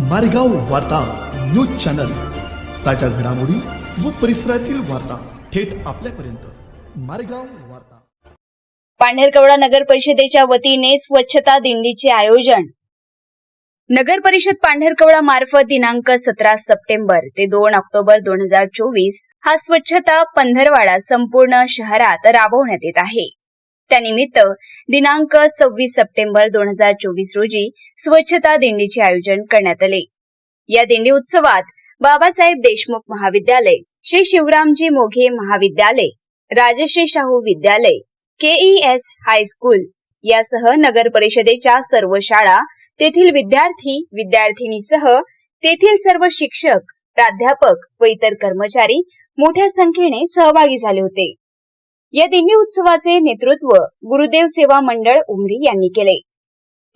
मारेगाव वार्ता news channel. ताज्या घडामोडी व परिसरातील वार्ता थेट आपल्यापर्यंत. मारेगाव वार्ता. पांढरकवडा नगर परिषदेच्या वतीने स्वच्छता दिंडीचे आयोजन. नगर परिषद पांढरकवडा मार्फत दिनांक सतरा सप्टेंबर ते दोन ऑक्टोबर दोन हजार चोवीस हा स्वच्छता पंधरवाडा संपूर्ण शहरात राबवण्यात येत आहे. त्यानिमित्त दिनांक सव्वीस सप्टेंबर दोन हजार चोवीस रोजी स्वच्छता दिंडीचे आयोजन करण्यात आले. या दिंडी उत्सवात बाबासाहेब देशमुख महाविद्यालय श्री शिवरामजी मोघे महाविद्यालय राजश्री शाहू विद्यालय केईएस हायस्कूल यासह नगर परिषदेच्या सर्व शाळा तेथील विद्यार्थी विद्यार्थिनीसह तेथील सर्व शिक्षक प्राध्यापक व इतर कर्मचारी मोठ्या संख्येने सहभागी झाले होते. या दिंडी उत्सवाचे नेतृत्व गुरुदेव सेवा मंडळ उमरी यांनी केले.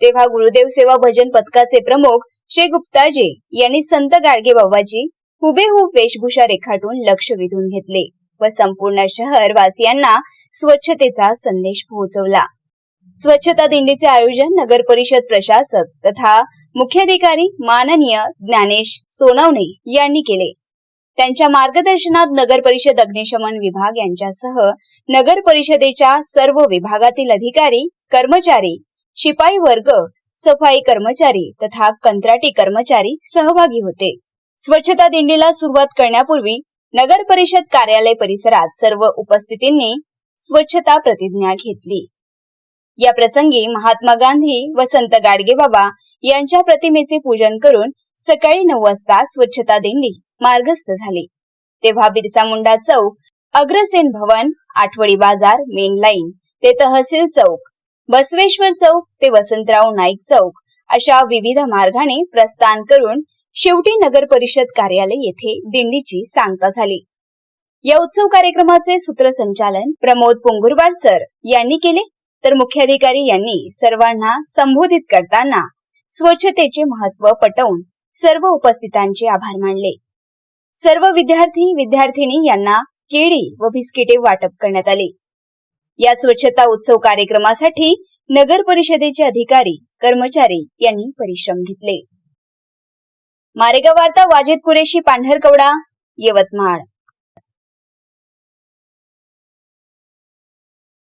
तेव्हा गुरुदेव सेवा भजन पथकाचे प्रमुख श्री गुप्ताजी यांनी संत गाडगे बाबाजी हुबेहूब वेशभूषा रेखाटून लक्ष वेधून घेतले व संपूर्ण शहर वासियांना स्वच्छतेचा संदेश पोहोचवला. स्वच्छता दिंडीचे आयोजन नगर परिषद प्रशासक तथा मुख्याधिकारी माननीय ज्ञानेश सोनवणे यांनी केले. त्यांच्या मार्गदर्शनात नगर परिषद अग्निशमन विभाग यांच्यासह नगर परिषदेच्या सर्व विभागातील अधिकारी कर्मचारी शिपाई वर्ग सफाई कर्मचारी तथा कंत्राटी कर्मचारी सहभागी होते. स्वच्छता दिंडीला सुरुवात करण्यापूर्वी नगर परिषद कार्यालय परिसरात सर्व उपस्थितींनी स्वच्छता प्रतिज्ञा घेतली. या प्रसंगी महात्मा गांधी व संत गाडगेबाबा यांच्या प्रतिमेचे पूजन करून सकाळी नऊ वाजता स्वच्छता दिंडी मार्गस्थ झाली. तेव्हा बिरसा मुंडा चौक अग्रसेन भवन आठवडी बाजार मेन लाईन ते तहसील चौक बसवेश्वर चौक ते वसंतराव नाईक चौक अशा विविध मार्गाने प्रस्थान करून शेवटी नगर परिषद कार्यालय येथे दिंडीची सांगता झाली. या उत्सव कार्यक्रमाचे सूत्रसंचालन प्रमोद पोंगुरवार सर यांनी केले. तर मुख्याधिकारी यांनी सर्वांना संबोधित करताना स्वच्छतेचे महत्त्व पटवून सर्व उपस्थितांचे आभार मानले. सर्व विद्यार्थी विद्यार्थिनी यांना केळी व बिस्किटे वाटप करण्यात आले. या स्वच्छता उत्सव कार्यक्रमासाठी नगर परिषदेचे अधिकारी कर्मचारी यांनी परिश्रम घेतले. मारेगाव वार्ता वाजिद कुरेशी पांढरकवडा यवतमाळ.